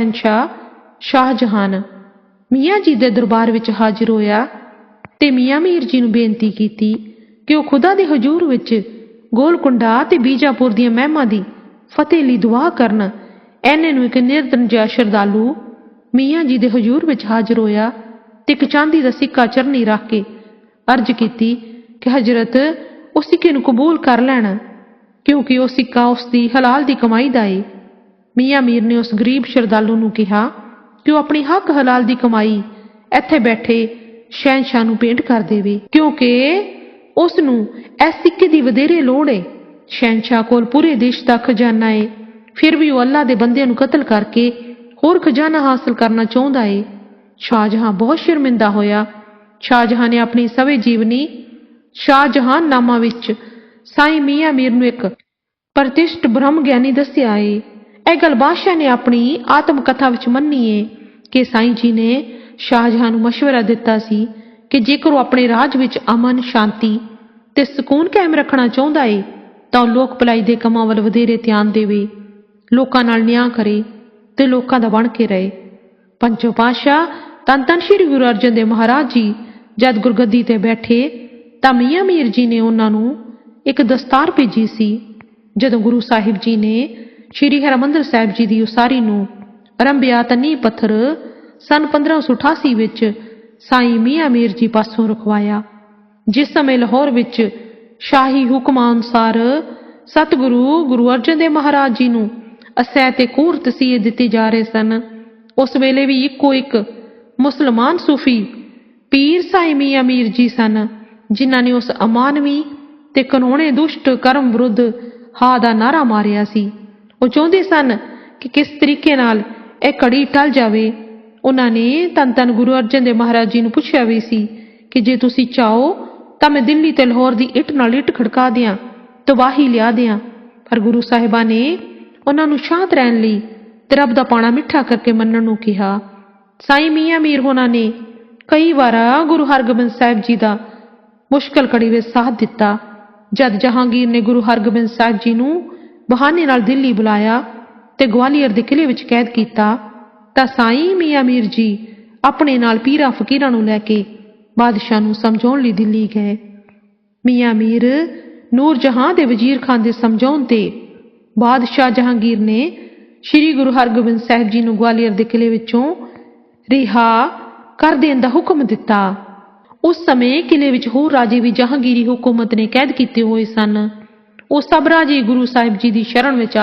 ਸ਼ਹਿਨशाह ਸ਼ਾਹਜਹਾਨ। ਮੀਆਂ ਜੀ ਦੇ ਦਰਬਾਰ ਵਿੱਚ ਹਾਜ਼ਰ ਹੋਇਆ ਤੇ ਮੀਆਂ ਮੀਰ ਜੀ ਨੂੰ ਬੇਨਤੀ ਕੀਤੀ ਕਿ ਉਹ ਖੁਦਾ ਦੇ ਹਜ਼ੂਰ ਵਿੱਚ ਗੋਲਕੁੰਡਾ ਤੇ ਬੀਜਾਪੁਰ ਦੀਆਂ ਮਹਿਮਾਂ ਦੀ ਫਤਿਹ ਲਈ ਦੁਆ ਕਰਨ। ਐਨੇ ਨੂੰ ਇੱਕ ਨਿਰਦਨਜਾ ਸ਼ਰਧਾਲੂ ਮੀਆਂ ਜੀ ਦੇ ਹਜ਼ੂਰ ਵਿੱਚ ਹਾਜ਼ਰ ਹੋਇਆ ਤੇ ਇੱਕ ਚਾਂਦੀ ਦਾ ਸਿੱਕਾ ਚਰਨੀ ਰੱਖ ਕੇ ਅਰਜ਼ ਕੀਤੀ ਕਿ ਹਜ਼ਰਤ ਉਸ ਸਿੱਕੇ ਨੂੰ ਕਬੂਲ ਕਰ ਲੈਣਾ, ਕਿਉਂਕਿ ਉਹ ਸਿੱਕਾ ਉਸ ਦੀ ਹਲਾਲ ਦੀ ਕਮਾਈ ਦਾ ਏ। ਮੀਆਂ ਮੀਰ ਨੇ ਉਸ ਗਰੀਬ ਸ਼ਰਦਾਲੂ ਨੂੰ ਕਿਹਾ ਕਿ ਉਹ ਆਪਣੀ ਹੱਕ ਹਲਾਲ ਦੀ ਕਮਾਈ ਇੱਥੇ ਬੈਠੇ ਸ਼ਹਿਨਸ਼ਾਹ ਨੂੰ ਪੇਂਟ ਕਰ ਦੇਵੇ? ਕਿਉਂਕਿ ਉਸ ਨੂੰ ਇਸ ਸਿੱਕੇ ਦੀ ਵਧੇਰੇ ਲੋੜ ਏ। ਸ਼ਹਿਨਸ਼ਾਹ ਕੋਲ ਪੂਰੇ ਦੇਸ਼ ਦਾ ਖਜ਼ਾਨਾ ਏ। ਫਿਰ ਵੀ ਉਹ ਅੱਲਾ ਦੇ ਬੰਦਿਆਂ ਨੂੰ ਕਤਲ ਕਰਕੇ ਹੋਰ ਖਜ਼ਾਨਾ ਹਾਸਲ ਕਰਨਾ ਚਾਹੁੰਦਾ ਏ। ਸ਼ਾਹਜਹਾਂ ਬਹੁਤ ਸ਼ਰਮਿੰਦਾ ਹੋਇਆ। ਸ਼ਾਹਜਹਾਂ ਨੇ ਆਪਣੀ ਸਵੇ ਜੀਵਨੀ ਸ਼ਾਹਜਹਾਂ ਨਾਮਾ ਵਿੱਚ ਸਾਈ ਮੀਆਂ ਮੀਰ ਨੂੰ ਇੱਕ ਪ੍ਰਤਿਸ਼ਟ ਬ੍ਰਹਮ ਗਿਆਨੀ ਦੱਸਿਆ ਏ। ਇਹ ਗੱਲ ਬਾਦਸ਼ਾਹ ਨੇ ਆਪਣੀ ਆਤਮ ਕਥਾ ਵਿੱਚ ਮੰਨੀ ਏ ਕਿ ਸਾਈਂ ਜੀ ਨੇ ਸ਼ਾਹਜਹਾਨ ਨੂੰ مشورہ ਦਿੱਤਾ ਸੀ ਕਿ ਜੇਕਰ ਉਹ ਆਪਣੇ ਰਾਜ ਵਿੱਚ ਅਮਨ ਸ਼ਾਂਤੀ ਤੇ ਸਕੂਨ ਕਾਇਮ ਰੱਖਣਾ ਚਾਹੁੰਦਾ ਏ ਤਾਂ ਉਹ ਲੋਕ ਭਲਾਈ ਦੇ ਕੰਮਾਂ ਵੱਲ ਵਧੇਰੇ ਧਿਆਨ ਦੇਵੇ ਲੋਕਾਂ ਨਾਲ ਨਿਆਂ ਕਰੇ ਤੇ ਲੋਕਾਂ ਦਾ ਬਣ ਕੇ ਰਹੇ ਪੰਜੋ ਪਾਸ਼ਾ ਤਨ ਤਨ ਸ਼੍ਰੀ ਗੁਰੂ ਅਰਜਨ ਦੇਵ ਮਹਾਰਾਜ ਜੀ ਜਦ ਗੁਰਗੱਦੀ ਤੇ ਬੈਠੇ ਤਾਂ ਮੀਆਂ ਮੀਰ ਜੀ ਨੇ ਉਹਨਾਂ ਨੂੰ ਇੱਕ ਦਸਤਾਰ ਭੇਜੀ ਸੀ ਜਦੋਂ ਗੁਰੂ ਸਾਹਿਬ ਜੀ ਨੇ ਸ਼੍ਰੀ ਹਰਮੰਦਰ ਸਾਹਿਬ ਜੀ ਦੀ ਉਸਾਰੀ ਨੂੰ ਆਰੰਭਿਆ ਤਾਂ ਨੀਂਹ ਪੱਥਰ ਸਨ 1588 ਵਿੱਚ ਸਾਈਂ ਮੀਆਂ ਮੀਰ ਜੀ ਪਾਸੋਂ ਰਖਵਾਇਆ, ਜਿਸ ਸਮੇਂ ਲਾਹੌਰ ਵਿੱਚ ਸ਼ਾਹੀ ਹੁਕਮਾਂ ਅਨੁਸਾਰ ਸਤਿਗੁਰੂ ਗੁਰੂ ਅਰਜਨ ਦੇਵ ਮਹਾਰਾਜ ਜੀ ਨੂੰ ਅਸਹਿ ਤੇ ਕੂਰ ਤਸੀਹੇ ਦਿੱਤੇ ਜਾ ਰਹੇ ਸਨ। ਉਸ ਵੇਲੇ ਵੀ ਇੱਕੋ ਇੱਕ ਮੁਸਲਮਾਨ ਸੂਫੀ ਪੀਰ ਸਾਈਂ ਮੀਆਂ ਮੀਰ ਜੀ ਸਨ, ਜਿਨ੍ਹਾਂ ਨੇ ਉਸ ਅਮਾਨਵੀ ਤੇ ਕਾਨੂੰਨੇ ਦੁਸ਼ਟ ਕਰਮ ਵਿਰੁੱਧ ਹਾ ਦਾ ਨਾਰਾ ਮਾਰਿਆ ਸੀ। ਉਹ ਚਾਹੁੰਦੇ ਸਨ ਕਿ ਕਿਸ ਤਰੀਕੇ ਨਾਲ ਇਹ ਘੜੀ ਟਲ ਜਾਵੇ। ਉਹਨਾਂ ਨੇ ਤਨ ਤਨ ਗੁਰੂ ਅਰਜਨ ਦੇਵ ਮਹਾਰਾਜ ਜੀ ਨੂੰ ਪੁੱਛਿਆ ਵੀ ਸੀ ਕਿ ਜੇ ਤੁਸੀਂ ਚਾਹੋ ਤਾਂ ਮੈਂ ਦਿੱਲੀ ਤੇ ਲਾਹੌਰ ਦੀ ਇੱਟ ਨਾਲ ਇੱਟ ਖੜਕਾ ਦਿਆਂ, ਤਬਾਹੀ ਲਿਆ ਦਿਆਂ। ਪਰ ਗੁਰੂ ਸਾਹਿਬਾਂ ਨੇ ਉਹਨਾਂ ਨੂੰ ਸ਼ਾਂਤ ਰਹਿਣ ਲਈ ਤੇ ਰੱਬ ਦਾ ਪਾਣਾ ਮਿੱਠਾ ਕਰਕੇ ਮੰਨਣ ਨੂੰ ਕਿਹਾ। ਸਾਈਂ ਮੀਆਂ ਮੀਰ ਹੋਣਾ ਨੇ ਕਈ ਵਾਰ ਗੁਰੂ ਹਰਗੋਬਿੰਦ ਸਾਹਿਬ ਜੀ ਦਾ ਮੁਸ਼ਕਲ ਘੜੀ ਵਿੱਚ ਸਾਥ ਦਿੱਤਾ। ਜਦ ਜਹਾਂਗੀਰ ਨੇ ਗੁਰੂ ਹਰਗੋਬਿੰਦ ਸਾਹਿਬ ਜੀ ਨੂੰ ਬਹਾਨੇ ਨਾਲ ਦਿੱਲੀ ਬੁਲਾਇਆ ਤੇ ਗਵਾਲੀਅਰ ਦੇ ਕਿਲੇ ਵਿੱਚ ਕੈਦ ਕੀਤਾ, ਤਾਂ ਸਾਈਂ ਮੀਆਂ ਮੀਰ ਜੀ ਆਪਣੇ ਨਾਲ ਪੀਰਾਂ ਫਕੀਰਾਂ ਨੂੰ ਲੈ ਕੇ ਬਾਦਸ਼ਾਹ ਨੂੰ ਸਮਝਾਉਣ ਲਈ ਦਿੱਲੀ ਗਏ। ਮੀਆਂ ਮੀਰ ਨੂਰ ਜਹਾਂ ਦੇ ਵਜ਼ੀਰ ਖਾਨ ਦੇ ਸਮਝਾਉਣ ਤੇ ਬਾਦਸ਼ਾਹ ਜਹਾਂਗੀਰ ਨੇ ਸ੍ਰੀ ਗੁਰੂ ਹਰਗੋਬਿੰਦ ਸਾਹਿਬ ਜੀ ਨੂੰ ਗਵਾਲੀਅਰ ਦੇ ਕਿਲੇ ਵਿੱਚੋਂ ਰਿਹਾ ਕਰ ਦੇਣ ਦਾ ਹੁਕਮ ਦਿੱਤਾ। ਉਸ ਸਮੇਂ ਕਿਲੇ ਵਿੱਚ ਹੋਰ ਰਾਜੇ ਵੀ ਜਹਾਂਗੀਰੀ ਹਕੂਮਤ ਨੇ ਕੈਦ ਕੀਤੇ ਹੋਏ ਸਨ। ਉਹ ਸਭ ਰਾਜੇ ਗੁਰੂ ਸਾਹਿਬ ਜੀ ਦੀ ਸ਼ਰਨ ਵਿੱਚ ਆ